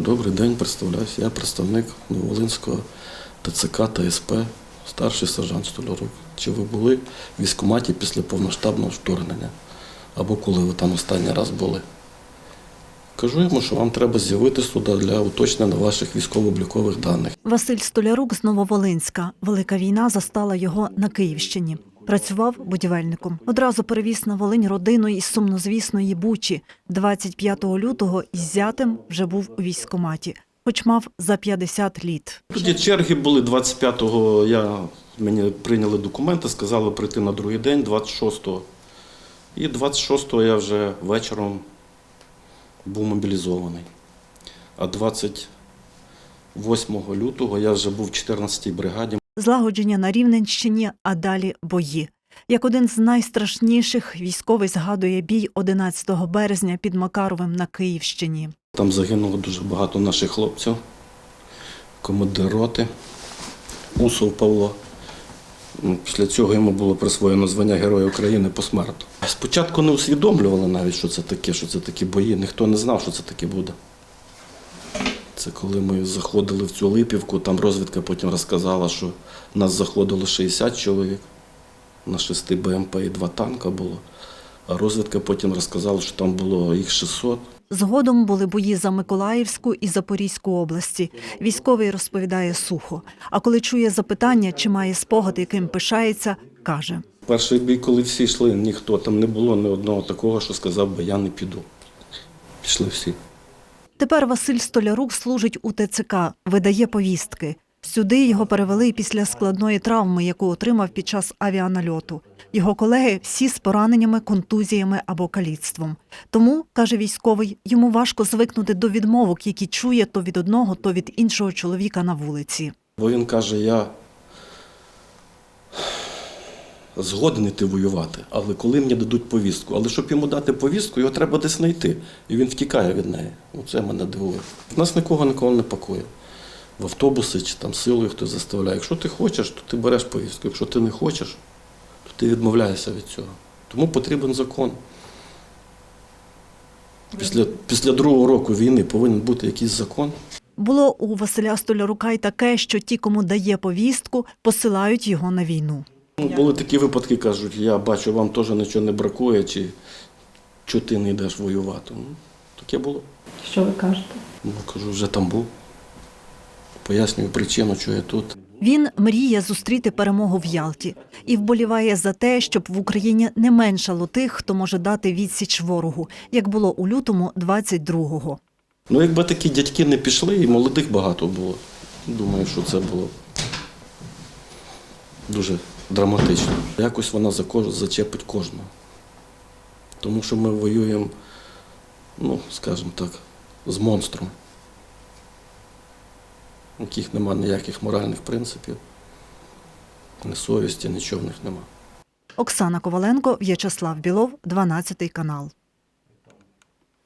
Добрий день, представляюся. Я представник Нововолинського ТЦК та СП, старший сержант Столярук. Чи ви були в військкоматі після повноштабного вторгнення? Або коли ви там останній раз були? Кажу йому, що вам треба з'явитися туди для уточнення ваших військово-облікових даних. Василь Столярук з Нововолинська. Велика війна застала його на Київщині. Працював будівельником. Одразу перевіз на Волинь родину із сумнозвісної Бучі. 25 лютого із зятем вже був у військкоматі, хоч мав за 50 літ. Тоді черги були 25-го, я, мені прийняли документи, сказали прийти на другий день, 26-го. І 26-го я вже вечором був мобілізований. А 28 лютого я вже був в 14-й бригаді. Злагодження на Рівненщині, а далі бої. Як один з найстрашніших військовий згадує бій 11 березня під Макаровим на Київщині. Там загинуло дуже багато наших хлопців, командир роти, Усов Павло. Ну, Після цього йому було присвоєно звання Героя України посмертно. Спочатку не усвідомлювали навіть, що це таке, що це такі бої. Ніхто не знав, що це таке буде. Це коли ми заходили в цю Липівку, там розвідка потім розказала, що нас заходило 60 чоловік, на 6 БМП і 2 танка було. А розвідка потім розказала, що там було їх 600. Згодом були бої за Миколаївську і Запорізьку області. Військовий розповідає сухо. А коли чує запитання, чи має спогад, яким пишається, каже: Перший бій, коли всі йшли, ніхто там не було ні одного такого, що сказав би я не піду. Пішли всі. Тепер Василь Столярук служить у ТЦК, видає повістки. Сюди його перевели після складної травми, яку отримав під час авіанальоту. Його колеги всі з пораненнями, контузіями або каліцтвом. Тому, каже військовий, йому важко звикнути до відмовок, які чує то від одного, то від іншого чоловіка на вулиці. Бо він каже, я згоден іти воювати, але коли мені дадуть повістку. Але щоб йому дати повістку, його треба десь знайти. І він втікає від неї. Оце мене дивує. В нас нікого ніколи не пакує. В автобуси чи там силою хтось заставляє. Якщо ти хочеш, то ти береш повістку. Якщо ти не хочеш, то ти відмовляєшся від цього. Тому потрібен закон. Після, після другого року війни повинен бути якийсь закон. Було у Василя Столярука й таке, що ті, кому дає повістку, посилають його на війну. Ну, були такі випадки, кажуть, я бачу, вам теж нічого не бракує, чи чого ти не йдеш воювати. Ну, таке було. Що ви кажете? Ну, кажу, вже там був. Пояснюю причину, чого я тут. Він мріє зустріти перемогу в Ялті і вболіває за те, щоб в Україні не меншало тих, хто може дати відсіч ворогу, як було у лютому 22-го. Ну, якби такі дядьки не пішли, і молодих багато було. Думаю, що це було дуже драматично. Якось вона зачепить кожного. Тому що ми воюємо, ну, скажімо так, з монстром, у яких нема ніяких моральних принципів, ні совісті, нічого в них нема. Оксана Коваленко, В'ячеслав Білов, 12 канал.